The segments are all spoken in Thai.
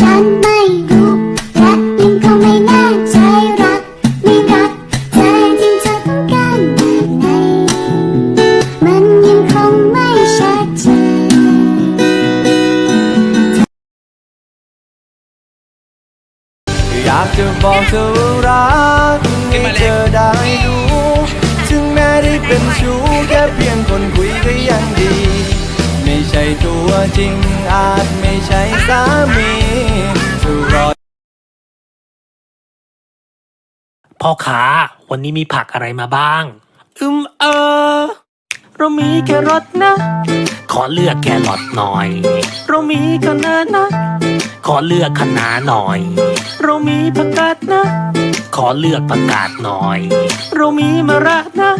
ฉันไม่รู้และยังคงไม่แน่ใจรักไม่รักเธอจริงเธอต้องการแบบไหนมันยังคงไม่ชัดเจนอยากจะบอกเธอว่ารักให้เธอได้รู้ถึงแม้ได้เป็นชู้แค่เพียงคนคุยก็ยังดี ไม่ใช่ตัวจริงอาจไม่ใช่สามี พ่อค้าวันนี้มีผักอะไรมาบ้าง อืมเออ เรามีแครอทนะ ขอเลือกแครอทหน่อย เรามีคะน้านะ ขอเลือกคะน้าหน่อย เรามีผักกาดนะ ขอเลือกผักกาดหน่อย เรามีมะระนะ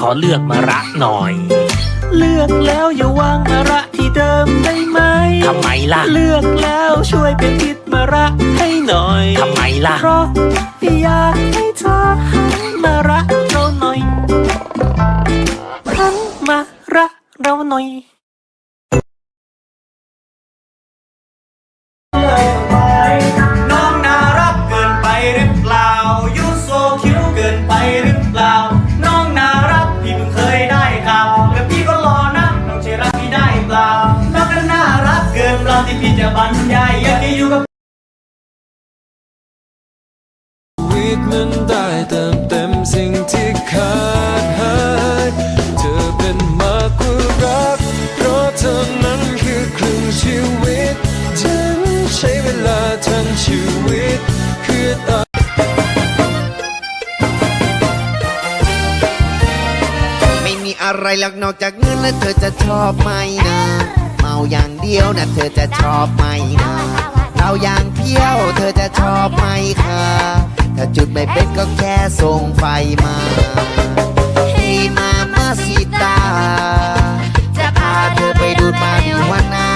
ขอเลือกมะระหน่อย เลือกแล้วอย่าวางมะระที่เดิมได้ไหม ทำไม ล่ะ เลือกแล้วช่วยเป็นทิศมะระให้หน่อยทำไมล่ะ เพราะอยากให้เธอหันมารักเราหน่อยหันมารักเราหน่อย เกินเปล่าที่พี่จะบรรยายอยากจะอยู่กับชีวิตนั้นได้เติมเต็มสิ่งที่ขาดหายเธอเป็นมากกว่ารักเพราะเธอนั้นคือครึ่งชีวิตฉันใช้เวลาทั้งชีวิตคือตาไม่มีอะไรหรอกนอกจากเงินแล้วเธอจะชอบไหมนะ เมาอย่าง เดียวนะเธอจะชอบไหมนะเราอย่างเที่ยวเธอจะชอบไหมคะถ้าจุดไม่เป็นก็แค่ส่งไฟมา ให้มามาสิตา จะพาเธอไปดูดมาดิวานา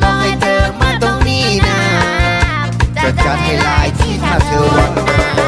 บอกให้เธอมาตรงนี้นะ จะจัดให้ลายที่ถ้าเธอวันมา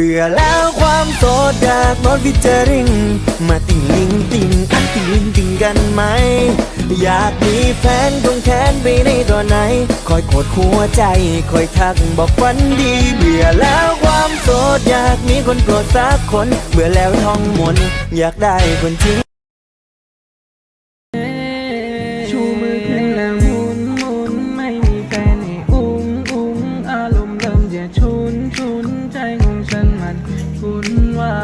บื่อแล้วความโสดอยากนอนฟิเจอริง มาติงลิงติงอันติงลิงติงกันไหม อยากมีแฟนตรงแขนไปในตอนไหน คอยกดหัวใจ คอยทักบอกฝันดี เบื่อแล้วความโสดอยากมีคนโปรดสักคน เบื่อแล้วท้องมน อยากได้คนจริง ฉันมันวุ่นวา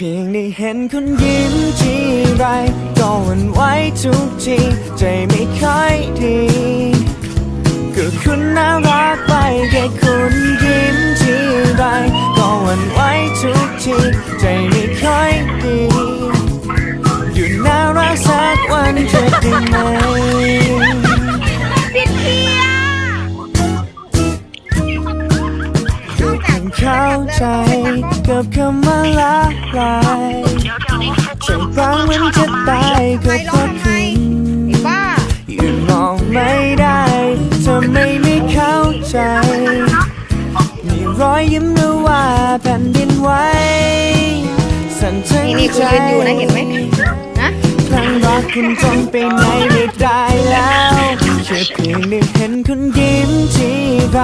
เพียงได้เห็นคุณยิ้มทีไรก็หวั่นไหวทุกทีใจไม่ค่อยดีก็คุณน่ารักไปแค่คุณยิ้มทีไรก็หวั่นไหวทุกทีใจไม่ค่อยดีอยู่น่ารักสักวันจะได้ไหม เข้าใจกับคำว่าละลายใจฟังมันจะตายก็เพราะคุณอยู่มองไม่ได้ทำไมไม่เข้าใจ มีรอยยิ้มหรือว่าแผ่นดินไหวสั่นทั้งนี่นี่คุยกันอยู่นะเห็นไหมฮะพลังรักคุณจนไปไหนไม่ได้แล้วแค่เพียงได้เห็นคุณยิ้มที ไร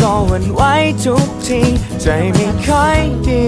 ก็หวั่นไหวทุกทีใจไม่ค่อยดี